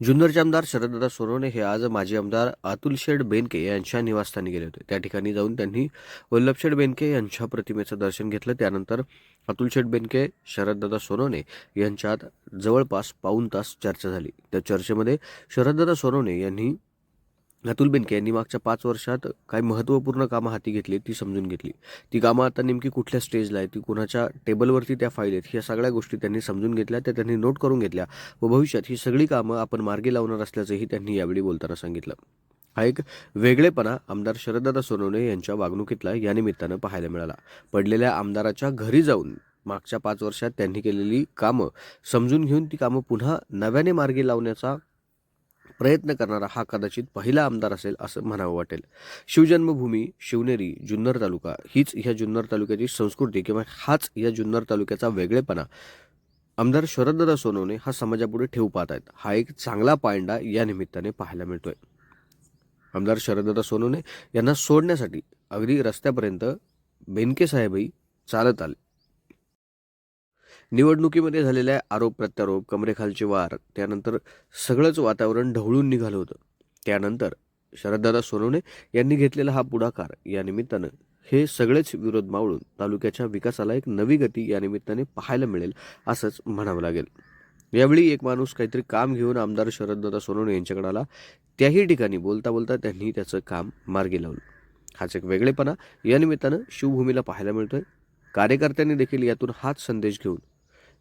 जुन्नरचे आमदार शरददादा सोनवणे हे आज माजी आमदार अतुल शेठ बेनके यांच्या निवासस्थानी गेले होते. त्या ठिकाणी जाऊन त्यांनी वल्लभशेठ बेनके यांच्या प्रतिमेचं दर्शन घेतलं. त्यानंतर अतुल शेठ बेनके शरददादा सोनवणे यांच्यात जवळपास पाऊण तास चर्चा झाली. त्या चर्चेमध्ये शरददादा सोनवणे यांनी अतुल बेनके यांनी मागच्या पाच वर्षात काही महत्त्वपूर्ण कामं हाती घेतली ती समजून घेतली. ती कामं आता नेमकी कुठल्या स्टेजला आहे ती कुणाच्या टेबलवरती त्या फाईल आहेत ह्या सगळ्या गोष्टी त्यांनी समजून घेतल्या त्या त्यांनी नोट करून घेतल्या व भविष्यात ही सगळी कामं आपण मार्गी लावणार असल्याचंही त्यांनी यावेळी बोलताना सांगितलं. हा एक वेगळेपणा आमदार शरददादा सोनवणे यांच्या वागणुकीतला या निमित्तानं पाहायला मिळाला. पडलेल्या आमदाराच्या घरी जाऊन मागच्या पाच वर्षात त्यांनी केलेली कामं समजून घेऊन ती कामं पुन्हा नव्याने मार्गी लावण्याचा प्रयत्न करणारा हा कदाचित पहिला आमदार असेल असं म्हणावं वाटेल. शिवजन्मभूमी शिवनेरी जुन्नर तालुका हीच ह्या जुन्नर तालुक्याची संस्कृती किंवा हाच या जुन्नर तालुक्याचा वेगळेपणा. आमदार शरददादा सोनवणे हा समाजापुढे ठेवू पाहत आहेत हा एक चांगला पायंडा या निमित्ताने पाहायला मिळतोय. आमदार शरददादा सोनवणे यांना सोडण्यासाठी अगदी रस्त्यापर्यंत बेनके साहेबही चालत आले. निवडणुकीमध्ये झालेल्या आरोप प्रत्यारोप कमरेखालचे वार त्यानंतर सगळंच वातावरण ढवळून निघालं होतं. त्यानंतर शरददादा सोनवणे यांनी घेतलेला हा पुढाकार या निमित्तानं हे सगळेच विरोध मावळून तालुक्याच्या विकासाला एक नवी गती या निमित्ताने पाहायला मिळेल असंच म्हणावं लागेल. यावेळी एक माणूस काहीतरी काम घेऊन आमदार शरददादा सोनवणे यांच्याकडे आला. त्याही ठिकाणी बोलता बोलता त्यांनी त्याचं काम मार्गी लावलं. हाच एक वेगळेपणा या निमित्तानं शिवभूमीला पाहायला मिळतोय. कार्यकर्त्यांनी देखील यातून हाच संदेश घेऊन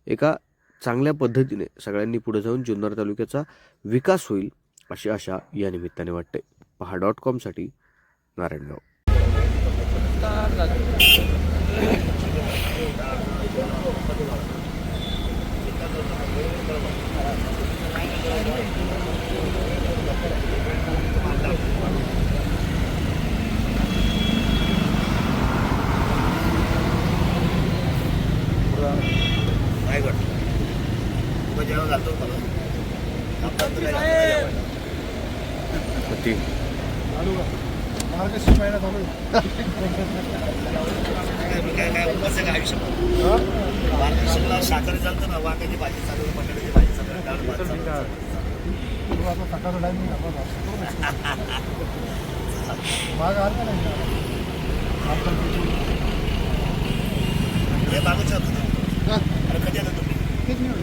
एका चांगल्या पद्धतीने सगळ्यांनी पुढे जाऊन जुन्नर तालुक्याचा विकास होईल अशी आशा या निमित्ताने वाटते पहा डॉट कॉमसाठी नारायणगाव you. जेव्हा जातो काय आयुष्य मार्गदर्शनला साखर चालतं ना वांग्याची भाजी चालू बटाट्याची भाजी चालू डाळ भाजी चालू मागू शकतो अरे कधी आता तुम्ही?